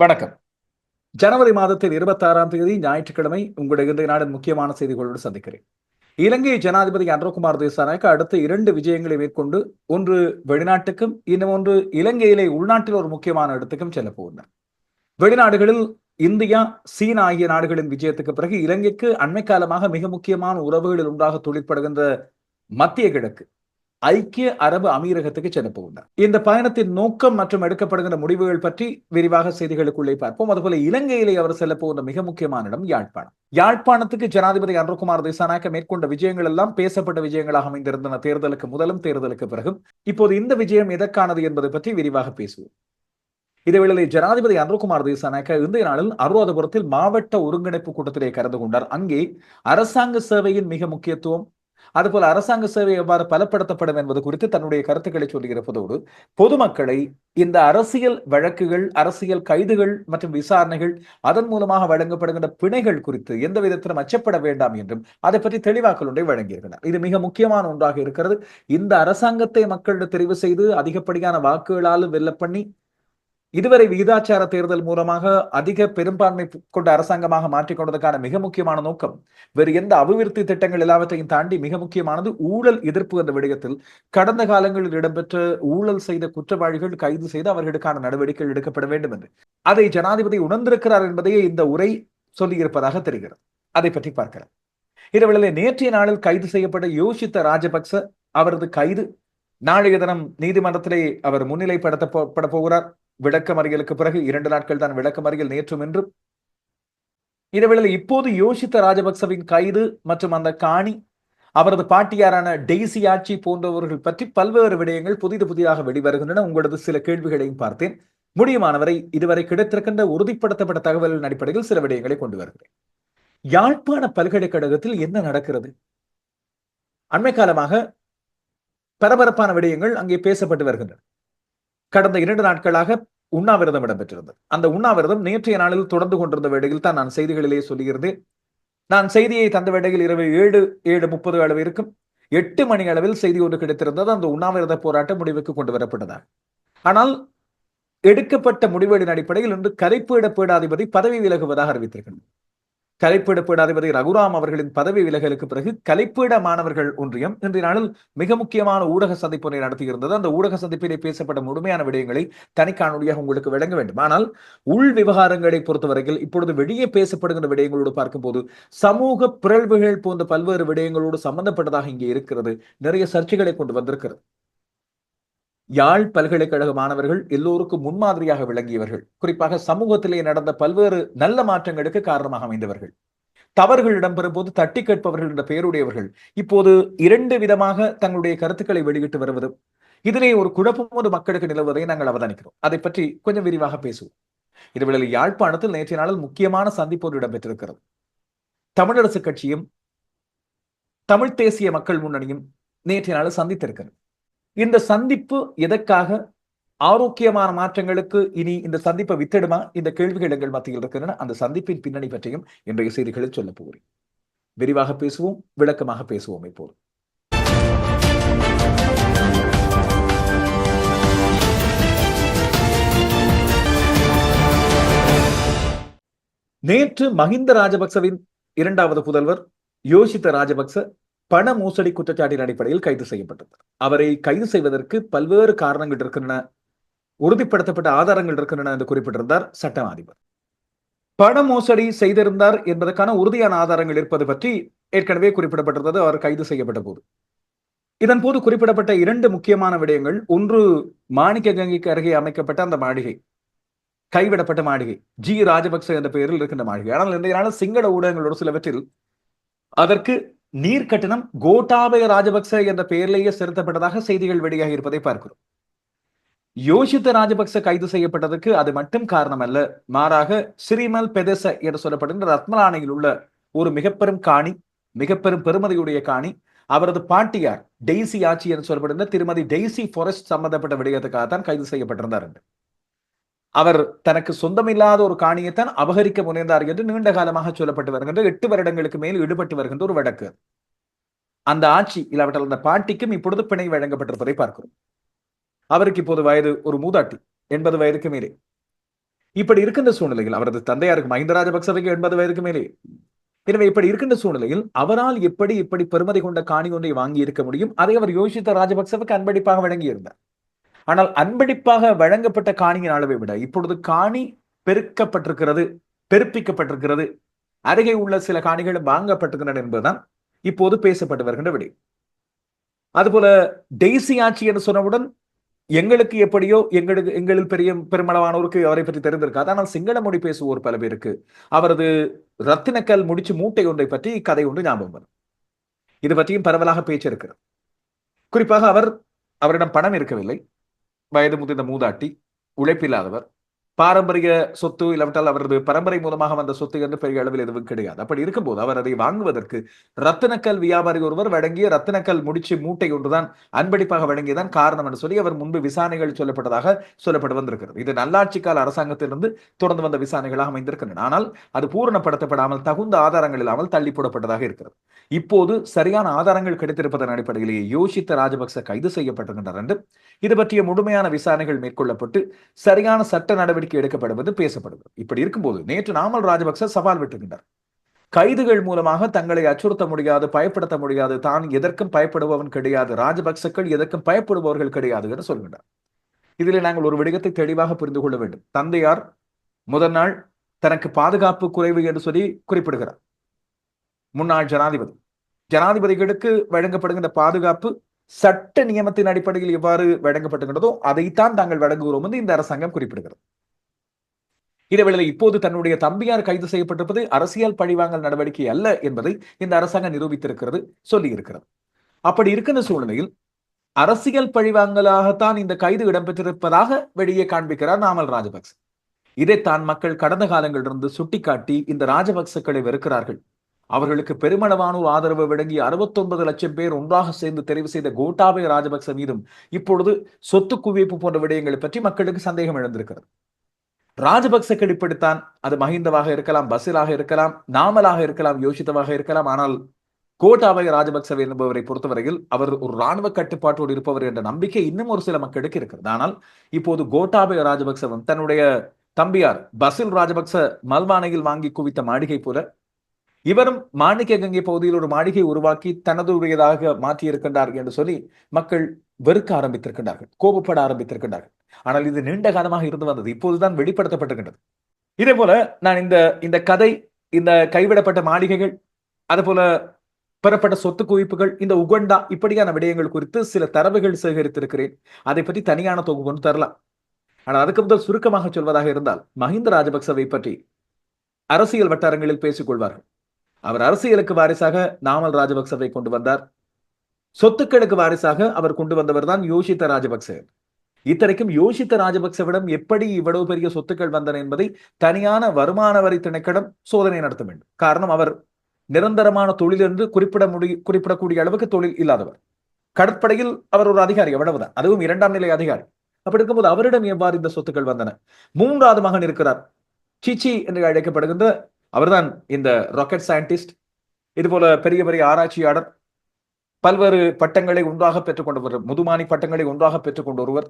வணக்கம். ஜனவரி மாதத்தில் இருபத்தி ஆறாம் தேதி ஞாயிற்றுக்கிழமை உங்களுடைய இன்றைய நாடு முக்கியமான செய்திகளோடு சந்திக்கிறேன். இலங்கை ஜனாதிபதி அன்றகுமார் தேசானாய்க்கு அடுத்த இரண்டு விஜயங்களை மேற்கொண்டு ஒன்று வெளிநாட்டுக்கும் இன்னும் ஒன்று இலங்கையிலே உள்நாட்டில் ஒரு முக்கியமான இடத்துக்கும் செல்ல போகிறார் வெளிநாடுகளில் இந்தியா சீனா ஆகிய நாடுகளின் விஜயத்துக்கு பிறகு இலங்கைக்கு அண்மை காலமாக மிக முக்கியமான உறவுகளில் உண்டாக தொழிற்படுகின்ற மத்திய கிழக்கு ஐக்கிய அரபு அமீரகத்துக்கு செல்ல போகின்றார். இந்த பயணத்தின் நோக்கம் மற்றும் எடுக்கப்படுகின்ற முடிவுகள் பற்றி விரிவாக செய்திகளுக்குள்ளே பார்ப்போம். அதுபோல இலங்கையிலே அவர் செல்ல போகின்ற மிக முக்கியமான இடம் யாழ்ப்பாணம். யாழ்ப்பாணத்துக்கு ஜனாதிபதி அன்றகுமார் திசாநாயக்க மேற்கொண்ட விஜயங்கள் எல்லாம் பேசப்பட்ட விஜயங்களாக அமைந்திருந்தன. தேர்தலுக்கு முதலும் தேர்தலுக்கு பிறகும். இப்போது இந்த விஜயம் எதற்கானது என்பது பற்றி விரிவாக பேசுவோம். இதேவேளை ஜனாதிபதி அன்றகுமார் திசாநாயக்க இந்திய நாளில் அருவாதபுரத்தில் மாவட்ட ஒருங்கிணைப்பு கூட்டத்திலே கலந்து கொண்டார். அங்கே அரசாங்க சேவையின் மிக முக்கியத்துவம் அதுபோல அரசாங்க சேவை எவ்வாறு பலப்படுத்தப்படும் என்பது குறித்து தன்னுடைய கருத்துக்களை சொல்லியிருப்பதோடு பொதுமக்களை இந்த அரசியல் வழக்குகள் அரசியல் கைதுகள் மற்றும் விசாரணைகள் அதன் மூலமாக வழங்கப்படுகின்ற பிணைகள் குறித்து எந்த விதத்திலும் அச்சப்பட வேண்டாம் என்றும் அதை பற்றி தெளிவாக்கல் ஒன்றை வழங்கியிருக்கிறார். இது மிக முக்கியமான ஒன்றாக இருக்கிறது. இந்த அரசாங்கத்தை மக்களிடம் தெரிவு செய்து அதிகப்படியான வாக்குகளாலும் வெல்ல பண்ணி இதுவரை விகிதாச்சார தேர்தல் மூலமாக அதிக பெரும்பான்மை கொண்ட அரசாங்கமாக மாற்றிக்கொண்டதற்கான மிக முக்கியமான நோக்கம் வேறு எந்த அபிவிருத்தி திட்டங்கள் எல்லாவற்றையும் தாண்டி மிக முக்கியமானது ஊழல் எதிர்ப்பு என்ற விடயத்தில். கடந்த காலங்களில் இடம்பெற்ற ஊழல் செய்த குற்றவாளிகள் கைது செய்து அவர்களுக்கான நடவடிக்கைகள் எடுக்கப்பட வேண்டும் என்று. அதை ஜனாதிபதி உணர்ந்திருக்கிறார் என்பதையே இந்த உரை சொல்லியிருப்பதாக தெரிகிறது. அதை பற்றி பார்க்கலாம். இதேவேளை நேற்றைய நாளில் கைது செய்யப்பட்ட யோசித்த ராஜபக்ச அவரது கைது நாளைய தினம் நீதிமன்றத்திலே அவர் முன்னிலைப்படுத்தப்பட போகிறார். விளக்கமறியலுக்கு பிறகு இரண்டு நாட்கள் தான் விளக்கமறியல் நேற்றும் என்றும் இதேவேளை இப்போது யோசித்த ராஜபக்சவின் கைது மற்றும் அந்த காணி அவரது பாட்டியாரான டெய்சி ஆட்சி போன்றவர்கள் பற்றி பல்வேறு விடயங்கள் புதிது புதிதாக வெளிவருகின்றன. உங்களது சில கேள்விகளையும் பார்த்தேன். முடியுமானவரை இதுவரை கிடைத்திருக்கின்ற உறுதிப்படுத்தப்பட்ட தகவல்களின் அடிப்படையில் சில விடயங்களை கொண்டு வருகிறேன். யாழ்ப்பாண பல்கலைக்கழகத்தில் என்ன நடக்கிறது? அண்மை காலமாக பரபரப்பான விடயங்கள் அங்கே பேசப்பட்டு வருகின்றன. கடந்த இரண்டு நாட்களாக உண்ணாவிரதம் இடம்பெற்றிருந்தது. அந்த உண்ணாவிரதம் நேற்றைய நாளில் தொடர்ந்து கொண்டிருந்த வேளையில் தான் நான் செய்திகளிலே சொல்லியிருந்தேன். நான் செய்தியை தந்த வேளையில் இரவு ஏழு ஏழு முப்பது அளவு இருக்கும் எட்டு மணி அளவில் செய்தி ஒன்று கிடைத்திருந்தது. அந்த உண்ணாவிரத போராட்டம் முடிவுக்கு கொண்டு வரப்பட்டதாக ஆனால் எடுக்கப்பட்ட முடிவுகளின் அடிப்படையில் இன்று கரைப்பீட பீடாதிபதி பதவி விலகுவதாக அறிவித்திருக்கின்றனர் கலைப்பீட பீடாதிபதி ரகுராம் அவர்களின் பதவி விலகலுக்கு பிறகு கலைப்பீட மாணவர்கள் ஒன்றியம் இன்றைய நாளில் மிக முக்கியமான ஊடக சந்திப்பினை நடத்தியிருந்தது. அந்த ஊடக சந்திப்பிலே பேசப்பட்ட முழுமையான விடயங்களை தனிக்காணொலியாக உங்களுக்கு வழங்க வேண்டும். ஆனால் உள் விவகாரங்களை பொறுத்தவரையில் இப்பொழுது வெளியே பேசப்படுகின்ற விடயங்களோடு பார்க்கும்போது சமூக பிறழ்வுகள் போன்ற பல்வேறு விடயங்களோடு சம்பந்தப்பட்டதாக இங்கே இருக்கிறது. நிறைய சர்ச்சைகளை கொண்டு வந்திருக்கிறது. யாழ் பல்கலைக்கழக மாணவர்கள் எல்லோருக்கும் முன்மாதிரியாக விளங்கியவர்கள். குறிப்பாக சமூகத்திலே நடந்த பல்வேறு நல்ல மாற்றங்களுக்கு காரணமாக அமைந்தவர்கள். தவறுகள் இடம்பெறும் போது தட்டி கேட்பவர்கள் என்ற பெயருடையவர்கள். இப்போது இரண்டு விதமாக தங்களுடைய கருத்துக்களை வெளியிட்டு வருவது. இதிலே ஒரு குழப்பம் ஒரு மக்களுக்கு நிலவுவதை நாங்கள் அவதானிக்கிறோம். அதை பற்றி கொஞ்சம் விரிவாக பேசுவோம். இதுவேளை யாழ்ப்பாணத்தில் நேற்றைய நாளில் முக்கியமான சந்திப்போடு இடம்பெற்றிருக்கிறது. தமிழரசு கட்சியும் தமிழ் தேசிய மக்கள் முன்னணியும் நேற்றைய நாளில் சந்தித்திருக்கிறது. இந்த சந்திப்பு எதற்காக? ஆரோக்கியமான மாற்றங்களுக்கு இனி இந்த சந்திப்பை வித்திடுமா? இந்த கேள்விகள் எங்கள் மத்தியில் இருக்கின்றன. அந்த சந்திப்பின் பின்னணி பற்றியும் இன்றைய செய்திகளில் சொல்ல போகிறேன். விரிவாக பேசுவோம் விளக்கமாக பேசுவோம் இப்போது. நேற்று மஹிந்த ராஜபக்சவின் இரண்டாவது புதல்வர் யோசித்த ராஜபக்ச பண மோசடி குற்றச்சாட்டின் அடிப்படையில் கைது செய்யப்பட்டது. அவரை கைது செய்வதற்கு பல்வேறு காரணங்கள் இருக்கின்றன. உறுதிப்படுத்தப்பட்ட ஆதாரங்கள் இருக்கின்றன என்று குறிப்பிட்டிருந்தார் சட்டம் அதிபர். பண மோசடி செய்திருந்தார் என்பதற்கான உறுதியான ஆதாரங்கள் இருப்பது பற்றி ஏற்கனவே குறிப்பிடப்பட்டிருந்தது. அவர் கைது செய்யப்பட்ட போது. இதன் போது குறிப்பிடப்பட்ட இரண்டு முக்கியமான விடயங்கள் ஒன்று மாணிக்க கங்கைக்கு அருகே அமைக்கப்பட்ட அந்த மாளிகை கைவிடப்பட்ட மாளிகை ஜி ராஜபக்ச என்ற பெயரில் இருக்கின்ற மாளிகை. ஆனால் இன்றைய நாள் சிங்கள ஊடகங்களோடு சிலவற்றில் அதற்கு நீர் கட்டணம் கோட்டாபய ராஜபக்ச என்ற பெயரிலேயே செலுத்தப்பட்டதாக செய்திகள் வெளியாக இருப்பதை பார்க்கிறோம். யோசித்த ராஜபக்ச கைது செய்யப்பட்டதற்கு அது மட்டும் காரணம் அல்ல மாறாக சிறிமல் பெதச என்று சொல்லப்படுகின்ற ரத்மலானையில் உள்ள ஒரு மிகப்பெரும் காணி மிகப்பெரும் பெருமதியுடைய காணி அவரது பாட்டியார் டெய்சி ஆட்சி என்று சொல்லப்படுகின்ற திருமதி டெய்சி ஃபாரஸ்ட் சம்பந்தப்பட்ட விடயத்துக்காக தான் கைது செய்யப்பட்டிருந்தார் என்று. அவர் தனக்கு சொந்தமில்லாத ஒரு காணியைத்தான் அபகரிக்க முனைந்தார் என்று நீண்ட காலமாக சொல்லப்பட்டு வருகின்ற எட்டு வருடங்களுக்கு மேல் ஈடுபட்டு வருகின்ற ஒரு வழக்கு. அந்த ஆட்சி இல்லாவிட்டால் அந்த பாட்டிக்கும் இப்பொழுது பிணை வழங்கப்பட்டிருப்பதை பார்க்கிறோம். அவருக்கு இப்போது வயது ஒரு மூதாட்டி எண்பது வயதுக்கு மேலே. இப்படி இருக்கின்ற சூழ்நிலையில் அவரது தந்தையாருக்கு மஹிந்த ராஜபக்சவைக்கு எண்பது வயதுக்கு மேலே. எனவே இப்படி இருக்கின்ற சூழ்நிலையில் அவரால் எப்படி இப்படி பெருமதி கொண்ட காணி ஒன்றை வாங்கி இருக்க முடியும்? அதை அவர் யோசித்த ராஜபக்சவுக்கு அன்பளிப்பாக வழங்கியிருந்தார். ஆனால் அன்பளிப்பாக வழங்கப்பட்ட காணியின் அளவை விட இப்பொழுது காணி பெருக்கப்பட்டிருக்கிறது பெருப்பிக்கப்பட்டிருக்கிறது. அருகே உள்ள சில காணிகளும் வாங்கப்பட்டிருக்கின்றன என்பதுதான் இப்போது பேசப்பட்டு வருகின்ற விடை. அதுபோல டெய்சி ஆட்சி என்று சொன்னவுடன் எங்களுக்கு எப்படியோ எங்களுக்கு எங்களில் பெரிய பெருமளவானோருக்கு அவரை பற்றி தெரிந்திருக்காது. ஆனால் சிங்கள மொழி பேசுவோர் பல பேருக்கு அவரது ரத்தினக்கல் முடிச்சு மூட்டை ஒன்றை பற்றி கதை ஒன்று ஞாபகம் வரும். இது பற்றியும் பரவலாக பேச்சு இருக்கிறது. குறிப்பாக அவர் அவரிடம் பணம் இருக்கவில்லை. வயது முதிர்ந்த மூதாட்டி உழைப்பில்லாதவர் பாரம்பரிய சொத்து இல்லாவிட்டால் அவரது பரம்பரை மூலமாக வந்த சொத்து என்று பெரிய அளவில் எதுவும் கிடையாது. அப்படி இருக்கும்போது அவர் அதை வாங்குவதற்கு ரத்தினக்கல் வியாபாரி ஒருவர் வழங்கிய ரத்தினக்கல் முடிச்சு மூட்டை ஒன்றுதான் அன்பளிப்பாக வழங்கியதான் காரணம் என்று சொல்லி அவர் முன்பு விசாரணைகள் சொல்லப்பட்டதாக சொல்லப்பட்டு வந்திருக்கிறது. இது நல்லாட்சி கால அரசாங்கத்திலிருந்து தொடர்ந்து வந்த விசாரணைகளாக அமைந்திருக்கின்றன. ஆனால் அது பூரணப்படுத்தப்படாமல் தகுந்த ஆதாரங்கள் இல்லாமல் தள்ளி போடப்பட்டதாக இருக்கிறது. இப்போது சரியான ஆதாரங்கள் கிடைத்திருப்பதன் அடிப்படையிலேயே யோசித்த ராஜபக்ச கைது செய்யப்பட்டிருக்கின்றனர் என்று இது பற்றிய முழுமையான விசாரணைகள் மேற்கொள்ளப்பட்டு சரியான சட்ட நடவடிக்கை நடவடிக்கை எடுக்கப்படுவது பேசப்படுகிறது இப்படி இருக்கும்போது நேற்று நாமல் ராஜபக்ச சவால் விட்டுகின்றார் கைதுகள் மூலமாக தங்களை அச்சுறுத்த முடியாது பயப்படுத்த முடியாது. தான் எதற்கும் பயப்படுபவன் கிடையாது. ராஜபக்சக்கள் எதற்கும் பயப்படுபவர்கள் கிடையாது என்று சொல்கின்றார். இதில் நாங்கள் ஒரு விடயத்தை தெளிவாக புரிந்து கொள்ள வேண்டும். தந்தையார் முதல் நாள் தனக்கு பாதுகாப்பு குறைவு என்று சொல்லி குறிப்பிடுகிறார். முன்னாள் ஜனாதிபதி. ஜனாதிபதிகளுக்கு வழங்கப்படுகின்ற பாதுகாப்பு சட்ட நியமத்தின் அடிப்படையில் எவ்வாறு வழங்கப்பட்டுகின்றதோ அதைத்தான் தாங்கள் வழங்குகிறோம் என்று இந்த அரசாங்கம் குறிப்பிடுகிறது. இதேவேளை இப்போது தன்னுடைய தம்பியார் கைது செய்யப்பட்டிருப்பது அரசியல் பழிவாங்கல் நடவடிக்கை அல்ல என்பதை இந்த அரசாங்கம் நிரூபித்திருக்கிறது சொல்லியிருக்கிறது. அப்படி இருக்கின்ற சூழ்நிலையில் அரசியல் பழிவாங்கலாகத்தான் இந்த கைது இடம்பெற்றிருப்பதாக வெளியே காண்பிக்கிறார் நாமல் ராஜபக்ச. இதை தான் மக்கள் கடந்த காலங்களிலிருந்து சுட்டிக்காட்டி இந்த ராஜபக்சக்களை வெறுக்கிறார்கள். அவர்களுக்கு பெருமளவானோர் ஆதரவு வழங்கி அறுபத்தொன்பது லட்சம் பேர் ஒன்றாக சேர்ந்து தெரிவு செய்த கோட்டாபய ராஜபக்ச மீதும் இப்பொழுது சொத்து குவிப்பு போன்ற விடயங்களை பற்றி மக்களுக்கு சந்தேகம் எழுந்திருக்கிறது. ராஜபக்ச இப்படித்தான் அது மஹிந்தவாக இருக்கலாம் பசிலாக இருக்கலாம் நாமலாக இருக்கலாம் யோசித்தவாக இருக்கலாம். ஆனால் கோட்டாபய ராஜபக்சவை என்பவரை பொறுத்தவரையில் அவர் ஒரு ராணுவ கட்டுப்பாட்டோடு இருப்பவர் என்ற நம்பிக்கை இன்னும் ஒரு சில மக்களுக்கு இருக்கிறது. ஆனால் இப்போது கோட்டாபய ராஜபக்சவன் தன்னுடைய தம்பியார் பசில் ராஜபக்ச மல்வானையில் வாங்கி குவித்த மாளிகை போல இவரும் மாணிக்க கங்கை பகுதியில் ஒரு மாளிகை உருவாக்கி தனதுடையதாக மாற்றி என்று சொல்லி மக்கள் வெறுக்க ஆரம்பித்திருக்கின்றார்கள் கோபப்பட ஆரம்பித்திருக்கின்றார்கள். ஆனால் இது நீண்ட காலமாக இருந்து வந்தது இப்போதுதான் வெளிப்படுத்தப்பட்டிருக்கின்றது. இதே போல நான் இந்த இந்த கதை இந்த கைவிடப்பட்ட மாளிகைகள் அதுபோல பெறப்பட்ட சொத்து குவிப்புகள் இந்த உகண்டா இப்படியான விடயங்கள் குறித்து சில தரவுகள் சேகரித்திருக்கிறேன். அதை பற்றி தனியான தொகுப்பு ஒன்று தரலாம். ஆனால் அதுக்கு முதல் சுருக்கமாக சொல்வதாக இருந்தால் மஹிந்த ராஜபக்சவை பற்றி அரசியல் வட்டாரங்களில் பேசிக் கொள்வார்கள். அவர் அரசியலுக்கு வாரிசாக நாமல் ராஜபக்சவை கொண்டு வந்தார். சொத்துக்களுக்கு வாரிசாக அவர் கொண்டு வந்தவர் தான் யோசித்த ராஜபக்ச. இத்தனைக்கும் யோசித்த ராஜபக்சவிடம் எப்படி இவ்வளவு பெரிய சொத்துக்கள் வந்தன என்பதை தனியான வருமான வரி திணைக்களம் சோதனை நடத்த வேண்டும். காரணம் அவர் நிரந்தரமான தொழில் என்று குறிப்பிட முடிய குறிப்பிடக்கூடிய அளவுக்கு தொழில் இல்லாதவர். கடற்படையில் அவர் ஒரு அதிகாரி அவ்வளவுதான். அதுவும் இரண்டாம் நிலை அதிகாரி. அப்படி இருக்கும்போது அவரிடம் எவ்வாறு இந்த சொத்துக்கள் வந்தன? மூன்றாவது மகன் இருக்கிறார். சிச்சி என்று அழைக்கப்படுகின்ற அவர்தான் இந்த ராக்கெட் சயின்டிஸ்ட் இது போல பெரிய பெரிய ஆராய்ச்சியாளர் பல்வேறு பட்டங்களை ஒன்றாக பெற்றுக்கொண்டவர் முதுமானி பட்டங்களை ஒன்றாக பெற்றுக்கொண்ட ஒருவர்.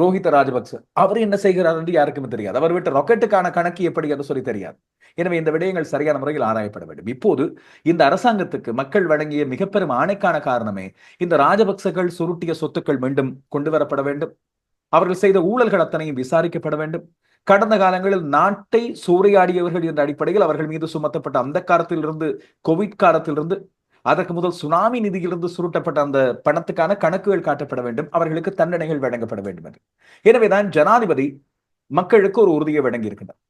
ரோஹித ராஜபக்ச. அவர் என்ன செய்கிறார் என்று யாருக்குமே தெரியாது. அவர் விட்ட ராக்கெட்டுக்கான கணக்கு எப்படி என்று சொல்லி தெரியாது. எனவே இந்த விடயங்கள் சரியான முறையில் ஆராயப்பட வேண்டும். இப்போது இந்த அரசாங்கத்துக்கு மக்கள் வழங்கிய மிகப்பெரும் ஆணைக்கான காரணமே இந்த ராஜபக்சர்கள் சுருட்டிய சொத்துக்கள் மீண்டும் கொண்டு வரப்பட வேண்டும். அவர்கள் செய்த ஊழல்கள் அத்தனையும் விசாரிக்கப்பட வேண்டும். கடந்த காலங்களில் நாட்டை சூறையாடியவர்கள் என்ற அடிப்படையில் அவர்கள் மீது சுமத்தப்பட்ட அந்த காலத்திலிருந்து கோவிட் காலத்திலிருந்து அதற்கு முதல் சுனாமி நிதியிலிருந்து சுருட்டப்பட்ட அந்த பணத்துக்கான கணக்குகள் காட்டப்பட வேண்டும். அவர்களுக்கு தண்டனைகள் வழங்கப்பட வேண்டும் என்று. எனவேதான் ஜனாதிபதி மக்களுக்கு ஒரு உறுதியை வழங்கி இருக்கின்றார்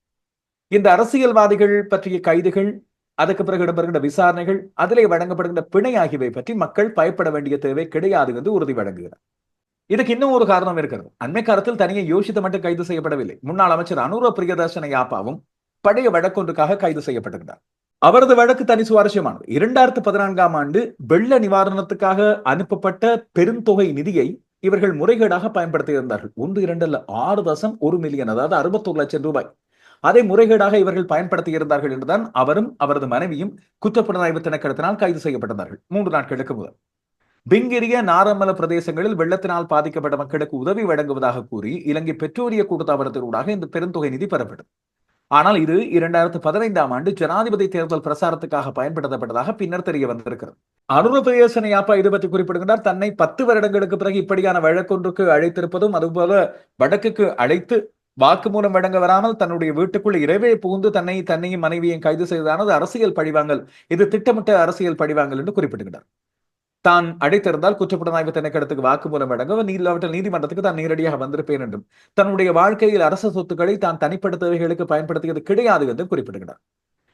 இந்த அரசியல்வாதிகள் பற்றிய கைதுகள் அதுக்கு பிறகு இடம்பெறுகின்ற விசாரணைகள் அதிலே வழங்கப்படுகின்ற பிணை ஆகியவை பற்றி மக்கள் பயப்பட வேண்டிய தேவை கிடையாது என்று உறுதி வழங்குகிறார். இதுக்கு இன்னும் ஒரு காரணம் இருக்கிறது. அண்மை காலத்தில் தனியே யோசித்து மட்டும் கைது செய்யப்படவில்லை. முன்னாள் அமைச்சர் அனுர பிரியதர்சன யாப்பாவும் பழைய வழக்கொன்றுக்காக கைது செய்யப்பட்டிருந்தார். அவரது வழக்கு தனி சுவாரஸ்யமானது. இரண்டாயிரத்து பதினான்காம் ஆண்டு வெள்ள நிவாரணத்துக்காக அனுப்பப்பட்ட பெருந்தொகை நிதியை இவர்கள் முறைகேடாக பயன்படுத்தி இருந்தார்கள் ஒன்று இரண்டு அல்ல ஆறு தசம் ஒரு மில்லியன் அதாவது அறுபத்தொரு லட்சம் ரூபாய். அதை முறைகேடாக இவர்கள் பயன்படுத்தி இருந்தார்கள் என்றுதான் அவரும் அவரது மனைவியும் குற்றப்புலனாய்வு திணைக்களத்தினால் கைது செய்யப்பட்டிருந்தார்கள். மூன்று நாட்களுக்கு முதல். பிங்கிரிய நாரமல பிரதேசங்களில் வெள்ளத்தினால் பாதிக்கப்பட்ட மக்களுக்கு உதவி வழங்குவதாக கூறி இலங்கை பெட்ரோலிய கூட்டத்தாபனத்தினூடாக இந்த பெருந்தொகை நிதி பெறப்பட்டது. ஆனால் இது இரண்டாயிரத்து பதினைந்தாம் ஆண்டு ஜனாதிபதி தேர்தல் பிரசாரத்துக்காக பயன்படுத்தப்பட்டதாக பின்னர் தெரிய வந்திருக்கிறது. அனுர யாப்பா இது பற்றி குறிப்பிடுகின்றார். தன்னை பத்து வருடங்களுக்கு பிறகு இப்படியான வழக்கொன்றுக்கு அழைத்திருப்பதும் அதுபோல வடக்குக்கு அழைத்து வாக்குமூலம் வழங்க வராமல் தன்னுடைய வீட்டுக்குள் இரவே புகுந்து தன்னை தன்னையும் மனைவியையும் கைது செய்ததானது அரசியல் பழிவாங்கல். இது திட்டமிட்ட அரசியல் பழிவாங்கல் என்று குறிப்பிடுகிறார் தான் அடைத்திருந்தால் குற்றப்புலனாய்வு திணைக்களத்துக்கு வாக்குமூலம் வழங்க நீதிலாவற்றில் நீதிமன்றத்துக்கு தான் நேரடியாக வந்திருப்பேன் என்றும். தன்னுடைய வாழ்க்கையில் அரச சொத்துக்களை தான் தனிப்பட்ட தேவைகளுக்கு பயன்படுத்தியது கிடையாது என்றும் குறிப்பிடுகிறார்.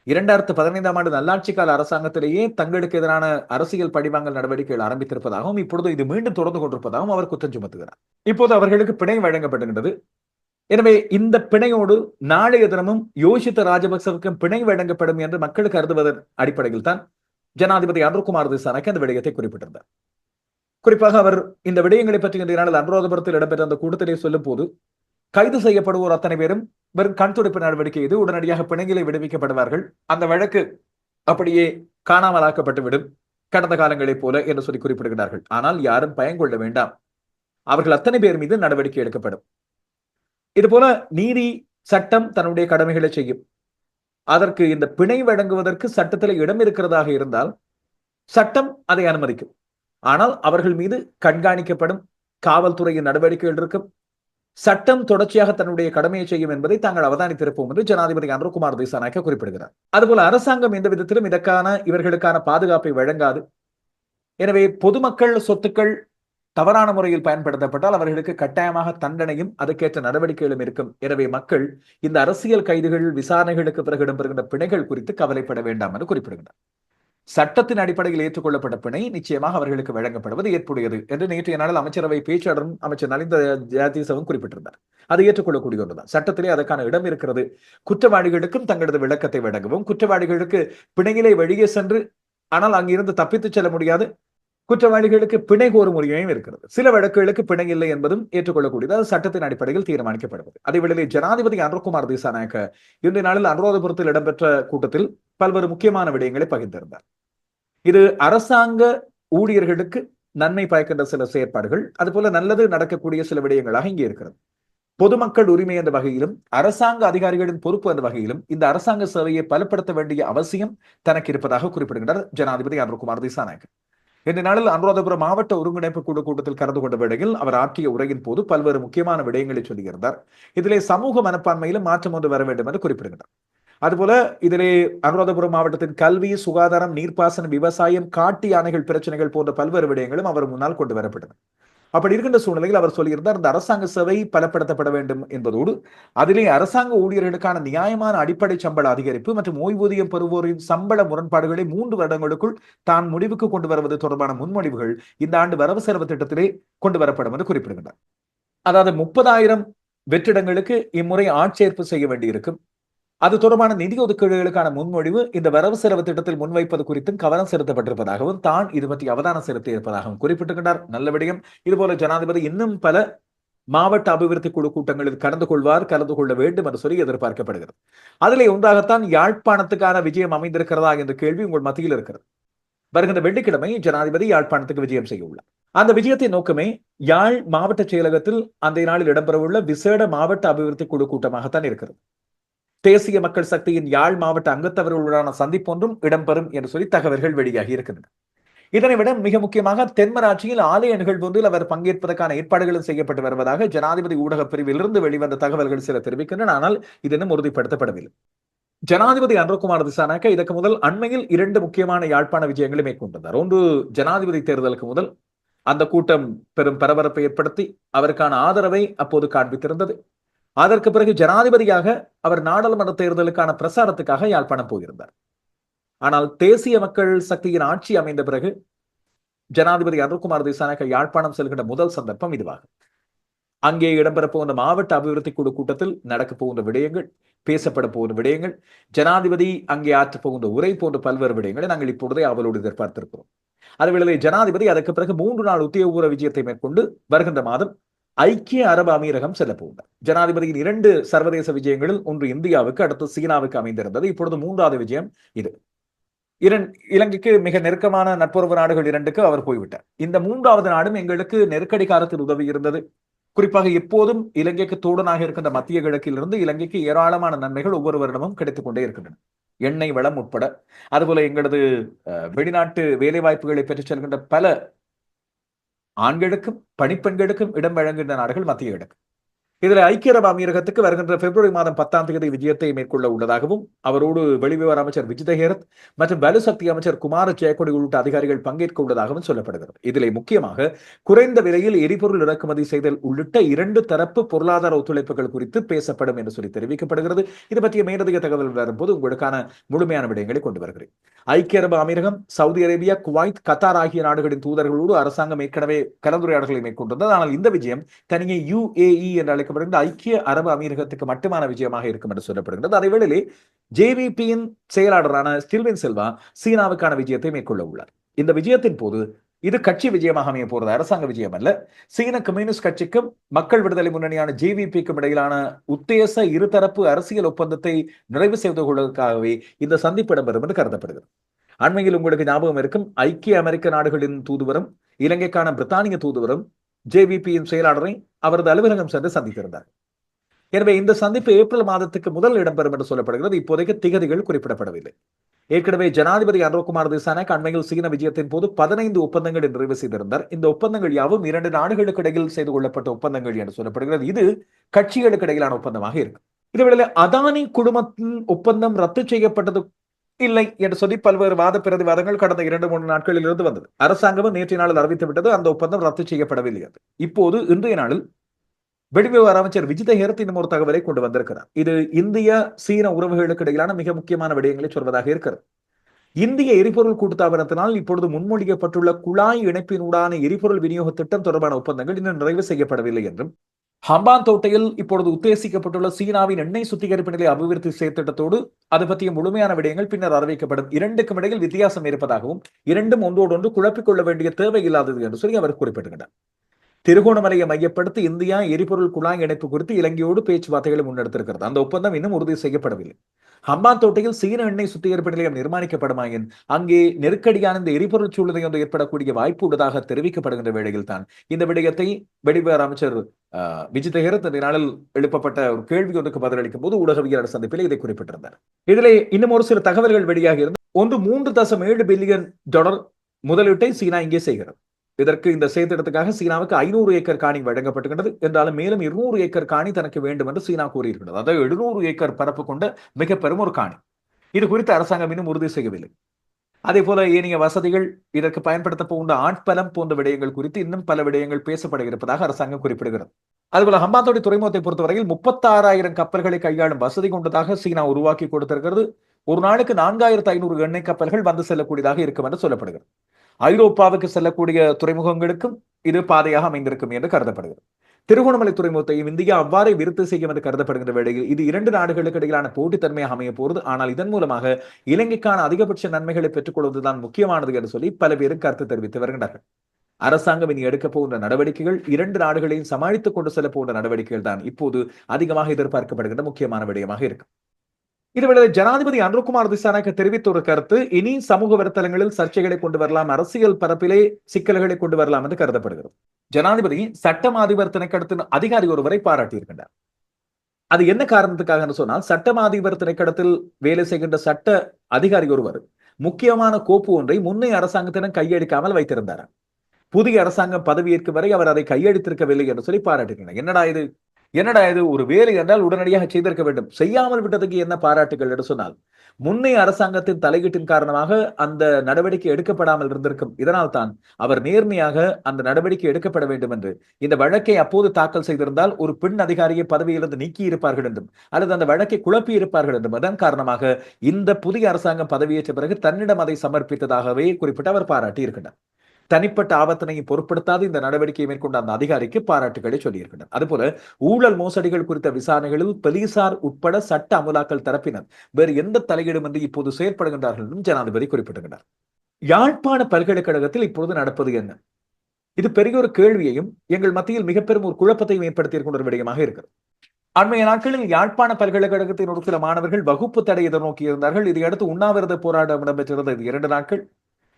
இரண்டாயிரத்து பதினைந்தாம் ஆண்டு நல்லாட்சி கால அரசாங்கத்திலேயே தங்களுக்கு எதிரான அரசியல் பழிவாங்கல் நடவடிக்கைகள் ஆரம்பித்திருப்பதாகவும் இப்பொழுது இது மீண்டும் தொடர்ந்து கொண்டிருப்பதாகவும் அவர் குற்றம் சுமத்துகிறார். இப்போது அவர்களுக்கு பிணை வழங்கப்படுகின்றது. எனவே இந்த பிணையோடு நாளைய தினமும் யோசித்த ராஜபக்சவுக்கும் பிணை வழங்கப்படும் என்று மக்கள் கருதுவதன் அடிப்படையில் தான் ஜனாதிபதி அனுர்குமார் திசானக்கு அந்த விடயத்தை குறிப்பிட்டிருந்தார். குறிப்பாக அவர் இந்த விடயங்களை பற்றி இன்றைய நாளில் அனுராதபுரத்தில் இடம்பெற்ற அந்த கூட்டத்திலே சொல்லும் போது கைது செய்யப்படுவோர் அத்தனை பேரும் வெறும் கண் துடைப்பு நடவடிக்கை இது உடனடியாக பிணைகளை விடுவிக்கப்படுவார்கள் அந்த வழக்கு அப்படியே காணாமலாக்கப்பட்டுவிடும் கடந்த காலங்களைப் போல என்று சொல்லி குறிப்பிடுகிறார்கள். ஆனால் யாரும் பயங்கொள்ள வேண்டாம். அவர்கள் அத்தனை பேர் மீது நடவடிக்கை எடுக்கப்படும். இதுபோல நீதி சட்டம் தன்னுடைய கடமைகளை செய்யும். அதற்கு இந்த பிணை வழங்குவதற்கு சட்டத்தில் இடம் இருக்கிறதாக இருந்தால் சட்டம் அதை அனுமதிக்கும். ஆனால் அவர்கள் மீது கண்காணிக்கப்படும் காவல்துறையின் நடவடிக்கைகள் இருக்கும். சட்டம் தொடர்ச்சியாக தன்னுடைய கடமையை செய்யும் என்பதை தாங்கள் அவதானித்திருப்போம் என்று ஜனாதிபதி அனுர்குமார் தேசாநாயக்க குறிப்பிடுகிறார். அதுபோல அரசாங்கம் எந்த விதத்திலும் இதற்கான இவர்களுக்கான பாதுகாப்பை வழங்காது. எனவே பொதுமக்கள் சொத்துக்கள் தவறான முறையில் பயன்படுத்தப்பட்டால் அவர்களுக்கு கட்டாயமாக தண்டனையும் அதுக்கேற்ற நடவடிக்கைகளும் இருக்கும். எனவே மக்கள் இந்த அரசியல் கைதுகள் விசாரணைகளுக்கு பிறகு இடம்பெறுகின்ற பிணைகள் குறித்து கவலைப்பட வேண்டாம் என்று குறிப்பிடுகின்றனர். சட்டத்தின் அடிப்படையில் ஏற்றுக்கொள்ளப்பட்ட பிணை நிச்சயமாக அவர்களுக்கு வழங்கப்படுவது ஏற்புடையது என்று நேற்றைய நாளில் அமைச்சரவை பேச்சாளரும் அமைச்சர் நலிந்த ஜாதீசவும் குறிப்பிட்டிருந்தார். அது ஏற்றுக்கொள்ளக்கூடிய ஒன்றுதான். சட்டத்திலே அதற்கான இடம் இருக்கிறது. குற்றவாளிகளுக்கும் தங்களது விளக்கத்தை வழங்கவும் குற்றவாளிகளுக்கு பிணையிலே வெளியே சென்று ஆனால் அங்கிருந்து தப்பித்துச் செல்ல முடியாது. குற்றவாளிகளுக்கு பிணை கோரும் உரிமையும் இருக்கிறது. சில வழக்குகளுக்கு பிணை இல்லை என்பதும் ஏற்றுக்கொள்ளக்கூடியது. அது சட்டத்தின் அடிப்படையில் தீர்மானிக்கப்படுவது. அதேவேளையில் ஜனாதிபதி அனுர்குமார் திசாநாயக்க இன்றைய நாளில் அனுராதபுரத்தில் இடம்பெற்ற கூட்டத்தில் பல்வேறு முக்கியமான விடயங்களை பகிர்ந்திருந்தார். இது அரசாங்க ஊழியர்களுக்கு நன்மை பயக்கின்ற சில செயற்பாடுகள். அதுபோல நல்லது நடக்கக்கூடிய சில விடயங்களாக இங்கே இருக்கிறது. பொதுமக்கள் உரிமை என்ற வகையிலும் அரசாங்க அதிகாரிகளின் பொறுப்பு என்ற வகையிலும் இந்த அரசாங்க சேவையை பலப்படுத்த வேண்டிய அவசியம் தனக்கு இருப்பதாக குறிப்பிடுகிறார் ஜனாதிபதி அனுர்குமார் திசாநாயக் இன்று நாளில் அனுராதபுரம் மாவட்ட ஒருங்கிணைப்பு குழு கூட்டத்தில் கலந்து கொண்ட வேளையில் அவர் ஆற்றிய உரையின் போது பல்வேறு முக்கியமான விடயங்களை சொல்லியிருந்தார். இதிலே சமூக மனப்பான்மையிலும் மாற்றம் ஒன்று வர வேண்டும் என்று குறிப்பிடுகிறார். அதுபோல இதிலே அனுராதபுரம் மாவட்டத்தின் கல்வி சுகாதாரம் நீர்ப்பாசனம் விவசாயம் காட்டு யானைகள் பிரச்சனைகள் போன்ற பல்வேறு விடயங்களும் அவர் முன்னால் கொண்டு வரப்பட்டன. அப்படி இருக்கின்ற சூழ்நிலையில் அவர் சொல்லியிருந்தார் இந்த அரசாங்க சேவை பலப்படுத்தப்பட வேண்டும் என்பதோடு அதிலே அரசாங்க ஊழியர்களுக்கான நியாயமான அடிப்படை சம்பள அதிகரிப்பு மற்றும் ஓய்வூதியம் பெறுவோரின் சம்பள முரண்பாடுகளை மூன்று வருடங்களுக்குள் தான் முடிவுக்கு கொண்டு வருவது தொடர்பான முன்மொழிவுகள் இந்த ஆண்டு வரவு செலவு திட்டத்திலே கொண்டு வரப்படும் என்று குறிப்பிடுகின்றார். அதாவது முப்பதாயிரம் வெற்றிடங்களுக்கு இம்முறை ஆட்சேர்ப்பு செய்ய வேண்டியிருக்கும். அது தொடர்பான நிதி ஒதுக்கீடுகளுக்கான முன்மொழிவு இந்த வரவு செலவு திட்டத்தில் முன்வைப்பது குறித்தும் கவனம் செலுத்தப்பட்டிருப்பதாகவும் தான் இது பற்றி அவதானம் செலுத்தி இருப்பதாகவும் குறிப்பிட்டுகின்றார் நல்ல விடயம். இதுபோல ஜனாதிபதி இன்னும் பல மாவட்ட அபிவிருத்தி குழு கூட்டங்களில் கலந்து கொள்வார் கலந்து கொள்ள வேண்டும் என்று சொல்லி எதிர்பார்க்கப்படுகிறது. அதிலே ஒன்றாகத்தான் யாழ்ப்பாணத்துக்கான விஜயம் அமைந்திருக்கிறதா என்ற கேள்வி உங்கள் மத்தியில் இருக்கிறது. வருகின்ற வெள்ளிக்கிழமை ஜனாதிபதி யாழ்ப்பாணத்துக்கு விஜயம் செய்ய உள்ளார். அந்த விஜயத்தின் நோக்கமே யாழ் மாவட்ட செயலகத்தில் அந்த நாளில் இடம்பெறவுள்ள விசேட மாவட்ட அபிவிருத்தி குழு கூட்டமாகத்தான் இருக்கிறது. தேசிய மக்கள் சக்தியின் யாழ் மாவட்ட அங்கத்தவர்களுடனான சந்திப்பொன்றும் இடம்பெறும் என்று சொல்லி தகவல்கள் வெளியாகி இருக்கின்றன. இதனை விட மிக முக்கியமாக தென்மராட்சியில் ஆலய நிகழ்வு ஒன்றில் அவர் பங்கேற்பதற்கான ஏற்பாடுகளும் செய்யப்பட்டு வருவதாக ஜனாதிபதி ஊடக பிரிவிலிருந்து வெளிவந்த தகவல்கள் சில தெரிவிக்கின்றன. ஆனால் இது இன்னும் உறுதிப்படுத்தப்படவில்லை. ஜனாதிபதி அன்றகுமார் திசானாக்க இதற்கு முதல் அண்மையில் இரண்டு முக்கியமான யாழ்ப்பாண விஜயங்களை மேற்கொண்டிருந்தார். ஒன்று ஜனாதிபதி தேர்தலுக்கு முதல் அந்த கூட்டம் பெரும் பரபரப்பை ஏற்படுத்தி அவருக்கான ஆதரவை அப்போது காண்பித்திருந்தது. அதற்கு பிறகு ஜனாதிபதியாக அவர் நாடாளுமன்ற தேர்தலுக்கான பிரசாரத்துக்காக யாழ்ப்பாணம் போயிருந்தார். ஆனால் தேசிய மக்கள் சக்தியின் ஆட்சி அமைந்த பிறகு ஜனாதிபதி அருண்குமார் திசானாக்க யாழ்ப்பாணம் செல்கின்ற முதல் சந்தர்ப்பம் இதுவாகும். அங்கே இடம்பெற போகின்ற மாவட்ட அபிவிருத்தி குழு கூட்டத்தில் நடக்க போகின்ற விடயங்கள் பேசப்பட போகின்ற விடயங்கள் ஜனாதிபதி அங்கே ஆற்ற போகின்ற உரை போன்ற பல்வேறு விடயங்களை நாங்கள் இப்பொழுதே அவளோடு எதிர்பார்த்திருக்கிறோம். அதுவேளை ஜனாதிபதி அதற்கு பிறகு மூன்று நாள் உத்தியோகபூர்வ விஜயத்தை மேற்கொண்டு வருகின்ற மாதம் ஐக்கிய அரபு அமீரகம் செல்ல போகிறார் ஜனாதிபதியின் இரண்டு சர்வதேச விஜயங்களில் ஒன்று இந்தியாவுக்கு அடுத்து சீனாவுக்கு அமைந்திருந்தது. இப்பொழுது மூன்றாவது விஜயம் இது. இரண் இலங்கைக்கு மிக நெருக்கமான நட்புறவு நாடுகள் இரண்டுக்கு அவர் போய்விட்டார். இந்த மூன்றாவது நாடும் எங்களுக்கு நெருக்கடி காலத்தில் உதவி இருந்தது. குறிப்பாக எப்போதும் இலங்கைக்கு தோடனாக இருக்கின்ற மத்திய கிழக்கிலிருந்து இலங்கைக்கு ஏராளமான நன்மைகள் ஒவ்வொரு வருடமும் கிடைத்துக் கொண்டே இருக்கின்றன. எண்ணெய் வளம் உட்பட. அதுபோல எங்களது வெளிநாட்டு வேலை வாய்ப்புகளை பெற்றுச் செல்கின்ற பல ஆண்களுக்கும் பணிப்பெண்களுக்கும் இடம் வழங்குகின்ற நாடுகள் மத்திய கிழக்கு. இதில் ஐக்கிய அரபு அமீரகத்துக்கு வருகின்ற பிப்ரவரி மாதம் பத்தாம் தேதி விஜயத்தை மேற்கொள்ள உள்ளதாகவும் அவரோடு வெளிவிவர அமைச்சர் விஜித ஹேரத் மற்றும் வலுசக்தி அமைச்சர் குமார ஜெயக்கொடி உள்ளிட்ட அதிகாரிகள் பங்கேற்க உள்ளதாகவும் சொல்லப்படுகிறது. இதில் முக்கியமாக குறைந்த விலையில் எரிபொருள் இறக்குமதி செய்தல் உள்ளிட்ட இரண்டு தரப்பு பொருளாதார ஒத்துழைப்புகள் குறித்து பேசப்படும் என்று சொல்லி தெரிவிக்கப்படுகிறது. இது பற்றிய மேலதிக தகவல் வரும்போது உங்களுக்கான முழுமையான விடயங்களை கொண்டு வருகிறேன். ஐக்கிய அரபு அமீரகம் சவுதி அரேபியா குவைத் கத்தார் ஆகிய நாடுகளின் தூதர்களோடு அரசாங்கம் ஏற்கனவே கலந்துரையாடல்களை மேற்கொண்டிருந்தது. ஆனால் இந்த விஜயம் தனியே யுஏஇ என்று அழைக்கும் பார்க்கப்படுகிறது ஐக்கிய அரபு அமீரகத்துக்கு மட்டுமான விஜயமாக இருக்கும் என்று சொல்லப்படுகிறது அதே வேளையிலே ஜேவிபியின் செயலாளரான ஸ்டில்வின் செல்வா சீனாவுக்கான விஜயத்தை மேற்கொள்ள உள்ளார். இந்த விஜயத்தின் போது இது கட்சி விஜயமாக அமைய போறது அரசாங்க விஜயம் அல்ல. சீன கம்யூனிஸ்ட் கட்சிக்கும் மக்கள் விடுதலை முன்னணியான ஜேவிபிக்கும் இடையிலான உத்தேச இருதரப்பு அரசியல் ஒப்பந்தத்தை நிறைவு செய்து கொள்வதற்காகவே இந்த சந்திப்பு இடம்பெறும் என்று கருதப்படுகிறது. அண்மையில் உங்களுக்கு ஞாபகம் இருக்கும் ஐக்கிய அமெரிக்க நாடுகளின் தூதுவரும் இலங்கைக்கான பிரித்தானிய தூதுவரும் ஜேவிபியின் செயலாளரை அவரது அலுவலகம் சென்று சந்தித்திருந்தார். எனவே இந்த சந்திப்பு ஏப்ரல் மாதத்துக்கு முதல் இடம்பெறும் என்று சொல்லப்படுகிறது. இப்போதைக்கு திகதிகள் குறிப்பிடப்படவில்லை. ஏற்கனவே ஜனாதிபதி அனுரகுமார் திசானாக் அண்மையில் சீன விஜயத்தின் போது பதினைந்து ஒப்பந்தங்கள் நிறைவு செய்திருந்தார். இந்த ஒப்பந்தங்கள் யாவும் இரண்டு நாடுகளுக்கு இடையில் செய்து கொள்ளப்பட்ட ஒப்பந்தங்கள் என்று சொல்லப்படுகிறது. இது கட்சிகளுக்கு இடையிலான ஒப்பந்தமாக இருக்கு இதுவேளை அதானி குழுமத்தின் ஒப்பந்தம் ரத்து செய்யப்பட்டது இல்லை என்று சொல்லி பல்வேறு வாத பிரதிவாதங்கள் கடந்த இரண்டு மூன்று நாட்களில் இருந்து வந்தது. அரசாங்கமும் நேற்றைய நாளில் அறிவித்து விட்டது அந்த ஒப்பந்தம் ரத்து செய்யப்படவில்லை அது. இப்போது இன்றைய நாளில் வெளிவிவகார அமைச்சர் விஜித ஹேரத் இன்னும் ஒரு தகவலை கொண்டு வந்திருக்கிறார். இது இந்திய சீன உறவுகளுக்கு இடையிலான மிக முக்கியமான விடயங்களை சொல்வதாக இருக்கிறது. இந்திய எரிபொருள் கூட்டுத்தாபனத்தினால் இப்பொழுது முன்மொழியப்பட்டுள்ள குழாய் இணைப்பினூடான எரிபொருள் விநியோக திட்டம் தொடர்பான ஒப்பந்தங்கள் இன்னும் நிறைவு செய்யப்படவில்லை என்றும் ஹம்பான் தோட்டையில் இப்பொழுது உத்தேசிக்கப்பட்டுள்ள சீனாவின் எண்ணெய் சுத்திகரிப்பு நிலை அபிவிருத்தி செயற்திட்டத்தோடு அது பற்றிய முழுமையான விடயங்கள் பின்னர் அறிவிக்கப்படும். இரண்டுக்கும் இடையில் வித்தியாசம் இருப்பதாகவும் இரண்டும் ஒன்றோடொன்று குழப்பிக்கொள்ள வேண்டிய தேவை இல்லாதது என்று சொல்லி அவர் குறிப்பிடுகிறார் திருகோணமலையை மையப்படுத்தி இந்தியா எரிபொருள் குழாய் இணைப்பு குறித்து இலங்கையோடு பேச்சுவார்த்தைகளை முன்னெடுத்திருக்கிறது. அந்த ஒப்பந்தம் இன்னும் உறுதி செய்யப்படவில்லை. ஹம்பான் தோட்டையில் சீன எண்ணெய் சுத்திகரிப்பு நிலையம் நிர்மாணிக்கப்படுமாயின் அங்கே நெருக்கடியான இந்த எரிபொருள் சூழ்நிலை ஒன்று ஏற்படக்கூடிய வாய்ப்பு உள்ளதாக தெரிவிக்கப்படுகின்ற வேளையில் தான் இந்த விடயத்தை வெளிவிவகார அமைச்சர் ஆஹ், விஜித இந்த நாளில் எழுப்பப்பட்ட ஒரு கேள்வி ஒன்றுக்கு பதிலளிக்கும் போது ஊடகவியலாளர் சந்திப்பில் இதை குறிப்பிட்டிருந்தார். இதிலே இன்னும் ஒரு சில தகவல்கள் வெளியாகி இருந்து ஒன்று மூன்று தசம் ஏழு பில்லியன் டாலர் முதலீட்டை சீனா இங்கே செய்கிறது. இதற்கு இந்த செயற்திட்டத்துக்காக சீனாவுக்கு ஐநூறு ஏக்கர் காணி வழங்கப்பட்டுகின்றது என்றாலும் மேலும் இருநூறு ஏக்கர் காணி தனக்கு வேண்டும் என்று சீனா கூறியிருக்கிறது. அதாவது எழுநூறு ஏக்கர் பரப்பு கொண்ட மிக பெரும் ஒரு காணி. இது குறித்து அரசாங்கம் இன்னும் உறுதி செய்யவில்லை. அதே போல ஏனைய வசதிகள் இதற்கு பயன்படுத்த போகின்ற ஆட்பலம் போன்ற விடயங்கள் குறித்து இன்னும் பல விடயங்கள் பேசப்பட இருப்பதாக அரசாங்கம் குறிப்பிடுகிறது. அதுபோல ஹம்பாந்தோடி துறைமுகத்தை பொறுத்தவரையில் முப்பத்தாறாயிரம் கப்பல்களை கையாளும் வசதி கொண்டதாக சீனா உருவாக்கி கொடுத்திருக்கிறது. ஒரு நாளுக்கு நான்காயிரத்து ஐநூறு எண்ணெய் கப்பல்கள் வந்து செல்லக்கூடியதாக இருக்கும் என்று சொல்லப்படுகிறது. ஐரோப்பாவுக்கு செல்லக்கூடிய துறைமுகங்களுக்கும் இது பாதையாக அமைந்திருக்கும் என்று கருதப்படுகிறது. திருகோணமலை துறைமுகத்தையும் இந்தியா அவ்வாறே விருத்தி செய்யும் என்று கருதப்படுகின்ற வேளையில் இது இரண்டு நாடுகளுக்கு இடையிலான போட்டித்தன்மையாக அமைய போகிறது. ஆனால் இதன் மூலமாக இலங்கைக்கான அதிகபட்ச நன்மைகளை பெற்றுக்கொள்வதுதான் முக்கியமானது என்று சொல்லி பல பேரும் கருத்து தெரிவித்து வருகின்றார்கள். அரசாங்கம் இனி எடுக்க போகின்ற நடவடிக்கைகள் இரண்டு நாடுகளையும் சமாளித்துக் கொண்டு செல்ல போகின்ற நடவடிக்கைகள் தான் இப்போது அதிகமாக எதிர்பார்க்கப்படுகின்ற முக்கியமான விடயமாக இருக்கும். இதுவேளை ஜனாதிபதி அனுர்குமார் திசாநாயக்க தெரிவித்த ஒரு கருத்து இனி சமூக வலைத்தளங்களில் சர்ச்சைகளை கொண்டு வரலாம் அரசியல் பரப்பிலே சிக்கல்களை கொண்டு வரலாம் என்று கருதப்படுகிறது. ஜனாதிபதி சட்டம் அதிபர் திணைக்களத்தின் அதிகாரி ஒருவரை பாராட்டியிருக்கின்றார். அது என்ன காரணத்துக்காக சொன்னால் சட்டம் அதிபர் வேலை செய்கின்ற சட்ட அதிகாரி ஒருவர் முக்கியமான கோப்பு ஒன்றை முன்னைய அரசாங்கத்திடம் கையெடுக்காமல் வைத்திருந்தார் புதிய அரசாங்கம் பதவியேற்கும் வரை அவர் அதை கையெழுத்திருக்கவில்லை என்று சொல்லி பாராட்டுகின்றனர். என்னடா இது? என்னடா இது? ஒரு வேலை என்றால் உடனடியாக செய்திருக்க வேண்டும். செய்யாமல் விட்டதுக்கு என்ன பாராட்டுகள் என்று சொன்னால் முன்னைய அரசாங்கத்தின் தலையீட்டின் காரணமாக அந்த நடவடிக்கை எடுக்கப்படாமல் இருந்திருக்கும். இதனால் தான் அவர் நேர்மையாக அந்த நடவடிக்கை எடுக்கப்பட வேண்டும் என்று. இந்த வழக்கை அப்போது தாக்கல் செய்திருந்தால் ஒரு பெண் அதிகாரியை பதவியிலிருந்து நீக்கி இருப்பார்கள் என்றும் அல்லது அந்த வழக்கை குழப்பி இருப்பார்கள் என்றும். அதன் காரணமாக இந்த புதிய அரசாங்கம் பதவியேற்ற பிறகு தன்னிடம் அதை சமர்ப்பித்ததாகவே குறிப்பிட்டு அவர் பாராட்டி இருக்கின்றார் தனிப்பட்ட ஆபத்தினை பொருட்படுத்தாது. இந்த நடவடிக்கையை மேற்கொண்ட அந்த அதிகாரிக்கு பாராட்டுகளை சொல்லியிருக்கின்றனர். அதுபோல ஊழல் மோசடிகள் குறித்த விசாரணைகளில் போலீசார் உட்பட சட்ட அமலாக்கல் தரப்பினர் வேறு எந்த தலையீடுமின்றி இப்போது செயற்படுகின்றார்கள் என்றும் ஜனாதிபதி குறிப்பிட்டிருக்கிறார். யாழ்ப்பாண பல்கலைக்கழகத்தில் இப்பொழுது நடப்பது என்ன? இது பெரிய ஒரு கேள்வியையும் எங்கள் மத்தியில் மிக பெரும் ஒரு குழப்பத்தையும் ஏற்படுத்தி இருக்கின்ற ஒரு விடயமாக இருக்கிறது. அண்மைய நாட்களில் யாழ்ப்பாண பல்கலைக்கழகத்தின் ஒரு சில மாணவர்கள் வகுப்பு தடை எதிர்நோக்கி இருந்தார்கள் இதையடுத்து உண்ணாவிரத போராட்டம் இடம்பெற்றிருந்தது. இரண்டு நாட்கள்.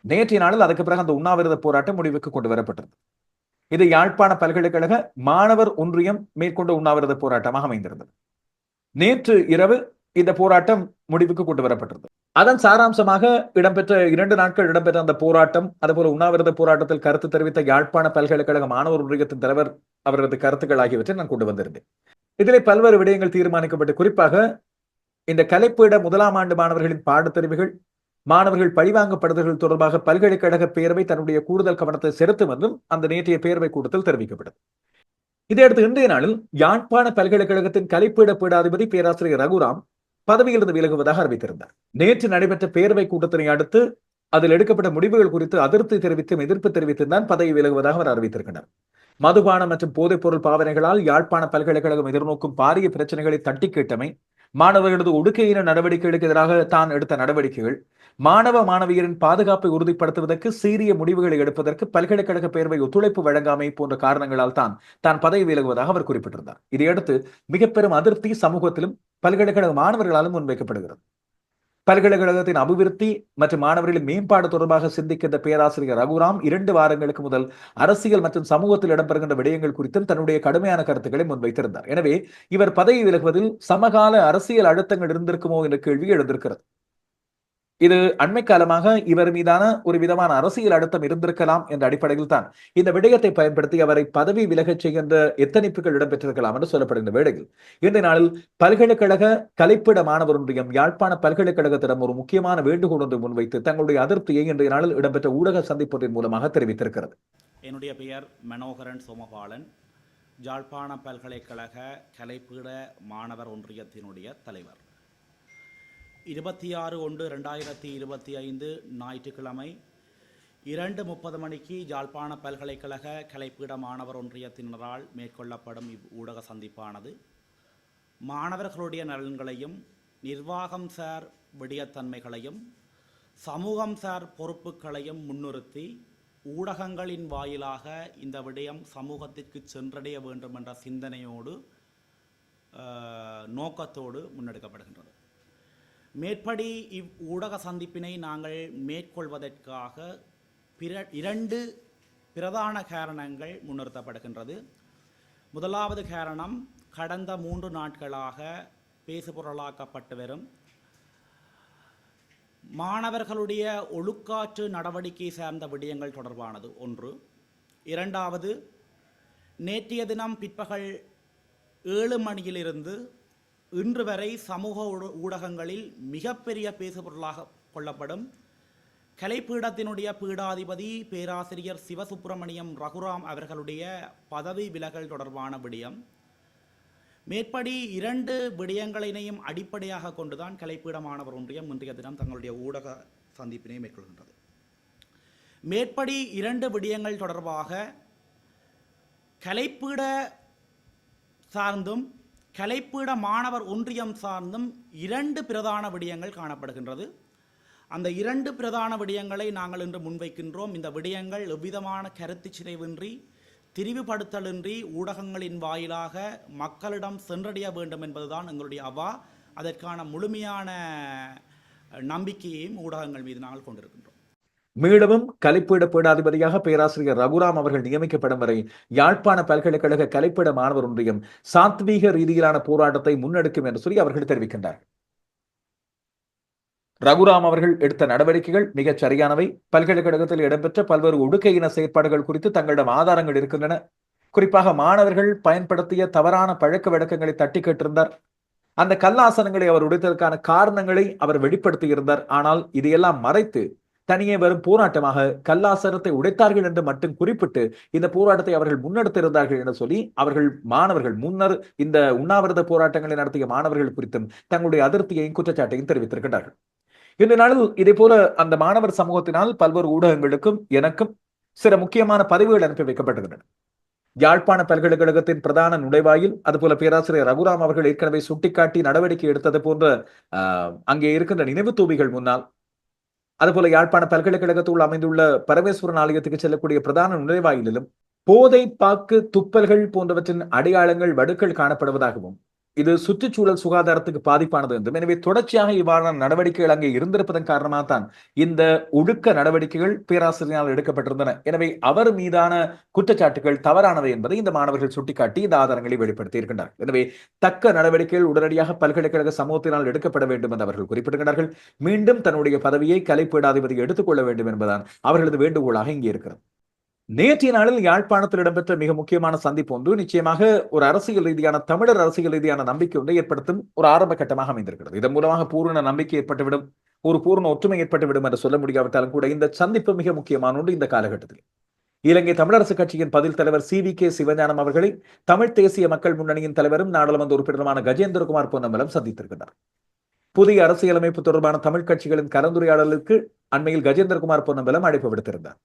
நேற்றைய நாளில் அதுக்கு பிறகு அந்த உண்ணாவிரத போராட்டம் முடிவுக்கு கொண்டு வரப்பட்டது. இது யாழ்ப்பாண பல்கலைக்கழக மாணவர் ஒன்றியம் மேற்கொண்ட உண்ணாவிரத போராட்டமாக அமைந்திருந்தது. நேற்று இரவு இந்த போராட்டம் முடிவுக்கு கொண்டு வரப்பட்டது. அதன் சாராம்சமாக இடம்பெற்ற இரண்டு நாட்கள் இடம்பெற்ற அந்த போராட்டம் அதுபோல உண்ணாவிரத போராட்டத்தில் கருத்து தெரிவித்த யாழ்ப்பாண பல்கலைக்கழக மாணவர் ஒன்றியத்தின் தலைவர் அவரது கருத்துக்கள் ஆகியவற்றை நான் கொண்டு வந்திருந்தேன். இதிலே பல்வேறு விடயங்கள் தீர்மானிக்கப்பட்டு குறிப்பாக இந்த கலைப்பீட முதலாம் ஆண்டு மாணவர்களின் பாடத்தெரிவுகள் மாணவர்கள் பழிவாங்கப்படுதல்கள் தொடர்பாக பல்கலைக்கழக பேரவை தன்னுடைய கூடுதல் கவனத்தை செலுத்தும் என்றும் அந்த நேற்றைய பேரவை கூட்டத்தில் தெரிவிக்கப்பட்டது. இதையடுத்து இன்றைய நாளில் யாழ்ப்பாண பல்கலைக்கழகத்தின் கலைப்பீட பீடாதிபதி பேராசிரியர் ரகுராம் பதவியிலிருந்து விலகுவதாக அறிவித்திருந்தார். நேற்று நடைபெற்ற பேரவை கூட்டத்தினை அடுத்து அதில் எடுக்கப்பட்ட முடிவுகள் குறித்து அதிருப்தி தெரிவித்தும் எதிர்ப்பு தெரிவித்துதான் பதவி விலகுவதாக அவர் அறிவித்திருக்கிறார். மதுபானம் மற்றும் போதைப் பொருள் பாவனைகளால் யாழ்ப்பாண பல்கலைக்கழகம் எதிர்நோக்கும் பாரிய பிரச்சனைகளை தட்டி கேட்டமை மாணவர்களது ஒடுக்கையின நடவடிக்கைகளுக்கு எதிராக தான் எடுத்த நடவடிக்கைகள். மாணவ மாணவியரின் பாதுகாப்பை உறுதிப்படுத்துவதற்கு சீரிய முடிவுகளை எடுப்பதற்கு பல்கலைக்கழக பேரவை ஒத்துழைப்பு வழங்காமை போன்ற காரணங்களால் தான் தான் பதவி விலகுவதாக அவர் குறிப்பிட்டிருந்தார். இதையடுத்து மிக பெரும் அதிருப்தி சமூகத்திலும் பல்கலைக்கழக மாணவர்களாலும் முன்வைக்கப்படுகிறது. பல்கலைக்கழகத்தின் அபிவிருத்தி மற்றும் மாணவர்களின் மேம்பாடு தொடர்பாக சிந்திக்கின்ற பேராசிரியர் ரகுராம் இரண்டு வாரங்களுக்கு முதல் அரசியல் மற்றும் சமூகத்தில் இடம்பெறுகின்ற விடயங்கள் குறித்தும் தன்னுடைய கடுமையான கருத்துக்களை முன்வைத்திருந்தார். எனவே இவர் பதவி விலகுவதில் சமகால அரசியல் அழுத்தங்கள் இருந்திருக்குமோ என்ற கேள்வி எழுந்திருக்கிறது. இது அண்மை காலமாக இவர் மீதான ஒரு விதமான அரசியல் அழுத்தம் இருந்திருக்கலாம் என்ற அடிப்படையில் தான் இந்த விடயத்தை பயன்படுத்தி அவரை பதவி விலகச் செய்கின்ற எத்தனைப்புகள் இடம்பெற்றிருக்கலாம் என்று சொல்லப்படுகின்ற வேளையில். இன்றைய நாளில் பல்கலைக்கழக கலைப்பிட மாணவர் ஒன்றியம் யாழ்ப்பாண பல்கலைக்கழகத்திடம் ஒரு முக்கியமான வேண்டுகோள் ஒன்று முன்வைத்து தங்களுடைய அதிருப்தியை இன்றைய நாளில் இடம்பெற்ற ஊடக சந்திப்பதன் மூலமாக தெரிவித்திருக்கிறது. என்னுடைய பெயர் மனோகரன் சோமபாலன். ஜாழ்ப்பாண பல்கலைக்கழக கலைப்பீட மாணவர் ஒன்றியத்தினுடைய தலைவர். இருபத்தி ஆறு ஒன்று ரெண்டாயிரத்தி இருபத்தி ஐந்து ஞாயிற்றுக்கிழமை இரண்டு முப்பது மணிக்கு ஜாழ்ப்பாண பல்கலைக்கழக கலைப்பீட மாணவர் ஒன்றியத்தினரால் மேற்கொள்ளப்படும் இவ் ஊடக சந்திப்பானது. மாணவர்களுடைய நலன்களையும் நிர்வாகம் சார் விடயத்தன்மைகளையும் சமூகம் சார் பொறுப்புகளையும் முன்னிறுத்தி ஊடகங்களின் வாயிலாக இந்த விடயம் சமூகத்திற்கு சென்றடைய வேண்டும் என்ற சிந்தனையோடு நோக்கத்தோடு முன்னெடுக்கப்படுகின்றது. மேற்படி இவ் ஊடக சந்திப்பினை நாங்கள் மேற்கொள்வதற்காக பிற இரண்டு பிரதான காரணங்கள் முன்னிறுத்தப்படுகின்றது. முதலாவது காரணம் கடந்த மூன்று நாட்களாக பேசுபொருளாக்கப்பட்டு வரும். மாணவர்களுடைய ஒழுக்காற்று நடவடிக்கை சார்ந்த விடயங்கள் தொடர்பானது ஒன்று. இரண்டாவது நேற்றைய தினம் பிற்பகல் ஏழு மணியிலிருந்து இன்று வரை சமூக ஊட- ஊடகங்களில் மிகப்பெரிய பேசுபொருளாக கொள்ளப்படும் கலைப்பீடத்தினுடைய பீடாதிபதி பேராசிரியர் சிவசுப்பிரமணியம் ரகுராம் அவர்களுடைய பதவி விலகல் தொடர்பான விடயம். மேற்படி இரண்டு விடயங்களினையும் அடிப்படையாக கொண்டுதான் கலைப்பீடமானவர் ஒன்றியம் இன்றைய தினம் தங்களுடைய ஊடக சந்திப்பினை மேற்கொள்கின்றது. மேற்படி இரண்டு விடயங்கள் தொடர்பாக கலைப்பீட சார்ந்தும் கலைப்பீட மாணவர் ஒன்றியம் சார்ந்தும் இரண்டு பிரதான விடயங்கள் காணப்படுகின்றது. அந்த இரண்டு பிரதான விடயங்களை நாங்கள் இன்று முன்வைக்கின்றோம். இந்த விடயங்கள் எவ்விதமான கருத்து சிதைவின்றி திரிவுபடுத்தலின்றி ஊடகங்களின் வாயிலாக மக்களிடம் சென்றடைய வேண்டும் என்பதுதான் எங்களுடைய அவா. அதற்கான முழுமையான நம்பிக்கையையும் ஊடகங்கள் மீது நாங்கள் கொண்டிருக்கின்றோம். மீளவும் கலைப்பீட பீடாதிபதியாக பேராசிரியர் ரகுராம் அவர்கள் நியமிக்கப்படும் வரை யாழ்ப்பாண பல்கலைக்கழக கலைப்பீட மாணவர் ஒன்றியம் சாத்வீக ரீதியிலான போராட்டத்தை முன்னெடுக்கும் என்று சொல்லி அவர்கள் தெரிவிக்கின்றார். ரகுராம் அவர்கள் எடுத்த நடவடிக்கைகள் மிகச் சரியானவை. பல்கலைக்கழகத்தில் இடம்பெற்ற பல்வேறு ஒடுக்கையின செயற்பாடுகள் குறித்து தங்களிடம் ஆதாரங்கள் இருக்கின்றன. குறிப்பாக மாணவர்கள் பயன்படுத்திய தவறான பழக்க வழக்கங்களை தட்டி கேட்டிருந்தார். அந்த கல்லாசனங்களை அவர் உடைத்ததற்கான காரணங்களை அவர் வெளிப்படுத்தியிருந்தார். ஆனால் இதையெல்லாம் மறைத்து தனியே வரும் போராட்டமாக கல்லாசனத்தை உடைத்தார்கள் என்று மட்டும் குறிப்பிட்டு இந்த போராட்டத்தை அவர்கள் முன்னெடுத்திருந்தார்கள் என்று சொல்லி அவர்கள் மாணவர்கள் முன்னர் இந்த உண்ணாவிரத போராட்டங்களை நடத்திய மாணவர்கள் குறித்தும் தங்களுடைய அதிருப்தியையும் குற்றச்சாட்டையும் தெரிவித்திருக்கிறார்கள் இந்த நாளில் இதே போல அந்த மாணவர் சமூகத்தினால் பல்வேறு ஊடகங்களுக்கும் எனக்கும் சில முக்கியமான பதிவுகள் அனுப்பி வைக்கப்பட்டிருக்கின்றன. யாழ்ப்பாண பல்கலைக்கழகத்தின் பிரதான நுழைவாயில் அதுபோல பேராசிரியர் ரகுராம் அவர்கள் ஏற்கனவே சுட்டிக்காட்டி நடவடிக்கை எடுத்தது போன்ற அங்கே இருக்கின்ற நினைவு தூபிகள் முன்னால் அதுபோல யாழ்ப்பாண பல்கலைக்கழகத்தோடு அமைந்துள்ள பரமேஸ்வரன் ஆலயத்துக்கு செல்லக்கூடிய பிரதான நுழைவாயிலும் போதை பாக்கு துப்பல்கள் போன்றவற்றின் அடையாளங்கள் வடுக்கள் காணப்படுவதாகவும் இது சுற்றுச்சூழல் சுகாதாரத்துக்கு பாதிப்பானது என்றும் எனவே தொடர்ச்சியாக இவ்வாறான நடவடிக்கைகள் அங்கே இருந்திருப்பதன் காரணமாக தான் இந்த ஒடுக்க நடவடிக்கைகள் பேராசிரியரால் எடுக்கப்பட்டிருந்தன. எனவே அவர் மீதான குற்றச்சாட்டுகள் தவறானவை என்பதை இந்த மாணவர்கள் சுட்டிக்காட்டி இந்த ஆதாரங்களை வெளிப்படுத்தி இருக்கின்றனர். எனவே தக்க நடவடிக்கைகள் உடனடியாக பல்கலைக்கழக சமூகத்தினால் எடுக்கப்பட வேண்டும் என்று அவர்கள் குறிப்பிடுகிறார்கள் மீண்டும் தன்னுடைய பதவியை கலைப்பீடாதிபதி எடுத்துக்கொள்ள வேண்டும் என்பதுதான் அவர்களது வேண்டுகோளாக இங்கே இருக்கிறது. நேற்றைய நாளில் யாழ்ப்பாணத்தில் இடம்பெற்ற மிக முக்கியமான சந்திப்பு ஒன்று நிச்சயமாக ஒரு அரசியல் ரீதியான தமிழர் அரசியல் ரீதியான நம்பிக்கை ஒன்றை ஏற்படுத்தும் ஒரு ஆரம்ப கட்டமாக அமைந்திருக்கிறது. இதன் மூலமாக பூரண நம்பிக்கை ஏற்பட்டுவிடும் ஒரு பூர்ண ஒற்றுமை ஏற்பட்டுவிடும் என்று சொல்ல முடியாவிட்டாலும் கூட இந்த சந்திப்பு மிக முக்கியமான ஒன்று இந்த காலகட்டத்தில். இலங்கை தமிழரசு கட்சியின் பதில் தலைவர் சி வி கே சிவஞானம் அவர்களை தமிழ் தேசிய மக்கள் முன்னணியின் தலைவரும் நாடாளுமன்ற உறுப்பினருமான கஜேந்திரகுமார் பொன்னம்பலம் சந்தித்திருக்கிறார். புதிய அரசியலமைப்பு தொடர்பான தமிழ் கட்சிகளின் கலந்துரையாடலுக்கு அண்மையில் கஜேந்திரகுமார் பொன்னம்பலம் அழைப்பு விடுத்திருந்தார்.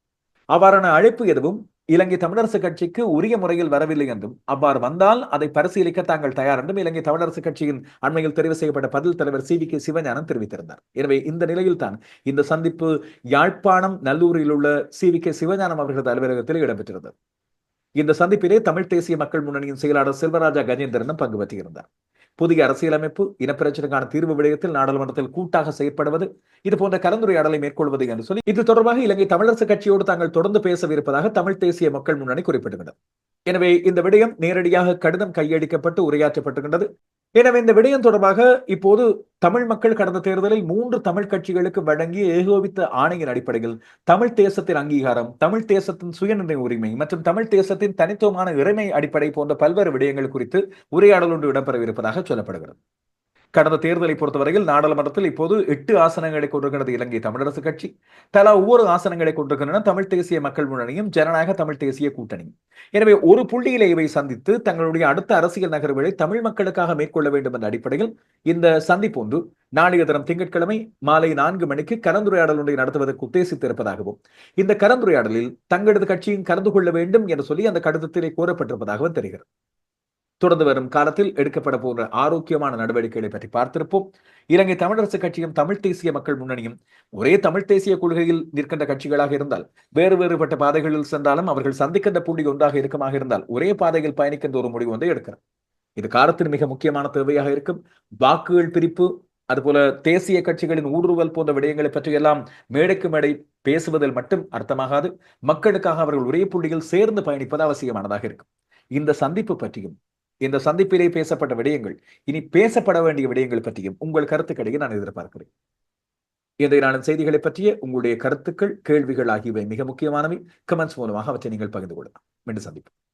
அவ்வாறான அழைப்பு எதுவும் இலங்கை தமிழரசு கட்சிக்கு உரிய முறையில் வரவில்லை என்றும் அவ்வாறு வந்தால் அதை பரிசீலிக்க தாங்கள் தயார் என்றும் இலங்கை தமிழரசு கட்சியின் அண்மையில் தெரிவு செய்யப்பட்ட பதில் தலைவர் சி வி கே சிவஞானம் தெரிவித்திருந்தார். எனவே இந்த நிலையில் தான் இந்த சந்திப்பு யாழ்ப்பாணம் நல்லூரில் உள்ள சி வி கே சிவஞானம் அவர்களது அலுவலகத்தில் இடம்பெற்றிருந்தது. இந்த சந்திப்பிலே தமிழ் தேசிய மக்கள் முன்னணியின் செயலாளர் செல்வராஜா கஜேந்திரனும் பங்கு பற்றியிருந்தார் புதிய அரசியலமைப்பு இனப்பிரச்சனைக்கான தீர்வு விடயத்தில் நாடாளுமன்றத்தில் கூட்டாக செயற்படுவது இது போன்ற கலந்துரையாடலை மேற்கொள்வது என்று சொல்லி இது தொடர்பாக இலங்கை தமிழரசு கட்சியோடு தாங்கள் தொடர்ந்து பேசவிருப்பதாக தமிழ் தேசிய மக்கள் முன்னணி குறிப்பிடுகிறது எனவே இந்த விடயம் நேரடியாக கடிதம் கையடிக்கப்பட்டு உரையாற்றப்பட்டுகின்றது எனவே இந்த விடயம் தொடர்பாக இப்போது தமிழ் மக்கள் கடந்த தேர்தலில் மூன்று தமிழ் கட்சிகளுக்கு வழங்கிய ஏகோபித்த ஆணையின் அடிப்படையில் தமிழ் தேசத்தின் அங்கீகாரம் தமிழ் தேசத்தின் சுயநிர்ணய உரிமை மற்றும் தமிழ் தேசத்தின் தனித்துவமான இறைமை அடிப்படை போன்ற பல்வேறு விடயங்கள் குறித்து உரையாடல் ஒன்று இடம்பெறவிருப்பதாக சொல்லப்படுகிறது. கடந்த தேர்தலை பொறுத்தவரையில் நாடாளுமன்றத்தில் இப்போது எட்டு ஆசனங்களை கொண்டிருக்கிறது இலங்கை தமிழரசு கட்சி. தலா ஒவ்வொரு ஆசனங்களை கொண்டிருக்கின்றன தமிழ் தேசிய மக்கள் முன்னணியும் ஜனநாயக தமிழ் தேசிய கூட்டணியும். எனவே ஒரு புள்ளியிலே இவை சந்தித்து தங்களுடைய அடுத்த அரசியல் நகர்வுகளை தமிழ் மக்களுக்காக மேற்கொள்ள வேண்டும் என்ற அடிப்படையில் இந்த சந்திப்பு ஒன்று நாளைய தினம் திங்கட்கிழமை மாலை நான்கு மணிக்கு கலந்துரையாடல் ஒன்றை நடத்துவதற்கு உத்தேசித்திருப்பதாகவும் இந்த கலந்துரையாடலில் தங்களது கட்சியும் கலந்து கொள்ள வேண்டும் என்று சொல்லி அந்த கடிதத்திலே கோரப்பட்டிருப்பதாகவும் தெரிகிறது. தொடர்ந்து வரும் காலத்தில் எடுக்கப்பட போன்ற ஆரோக்கியமான நடவடிக்கைகளை பற்றி பார்த்திருப்போம். இலங்கை தமிழரசு கட்சியும் தமிழ் தேசிய மக்கள் முன்னணியும் ஒரே தமிழ் தேசிய கொள்கையில் நிற்கின்ற கட்சிகளாக இருந்தால் வேறு வேறுபட்ட பாதைகளில் சென்றாலும் அவர்கள் சந்திக்கின்ற புள்ளி ஒன்றாக இருக்கமாக இருந்தால் ஒரே பாதையில் பயணிக்கின்ற ஒரு முடிவு ஒன்றை எடுக்கிறார் இது காலத்தின் மிக முக்கியமான தேவையாக இருக்கும். வாக்குகள் பிரிப்பு அதுபோல தேசிய கட்சிகளின் ஊடுருவல் போன்ற விடயங்களை பற்றி எல்லாம் மேடைக்கு மேடை பேசுவதில் மட்டும் அர்த்தமாகாது. மக்களுக்காக அவர்கள் ஒரே புள்ளியில் சேர்ந்து பயணிப்பது அவசியமானதாக இருக்கும். இந்த சந்திப்பு பற்றியும் இந்த சந்திப்பிலே பேசப்பட்ட விடயங்கள் இனி பேசப்பட வேண்டிய விடயங்கள் பற்றியும் உங்கள் கருத்துக்களையே நான் எதிர்பார்க்கிறேன். இன்றைய செய்திகளை பற்றிய உங்களுடைய கருத்துக்கள் கேள்விகள் ஆகியவை மிக முக்கியமானவை. கமெண்ட்ஸ் மூலமாக அவற்றை நீங்கள் பகிர்ந்து கொள்ளலாம். மீண்டும் சந்திப்போம்.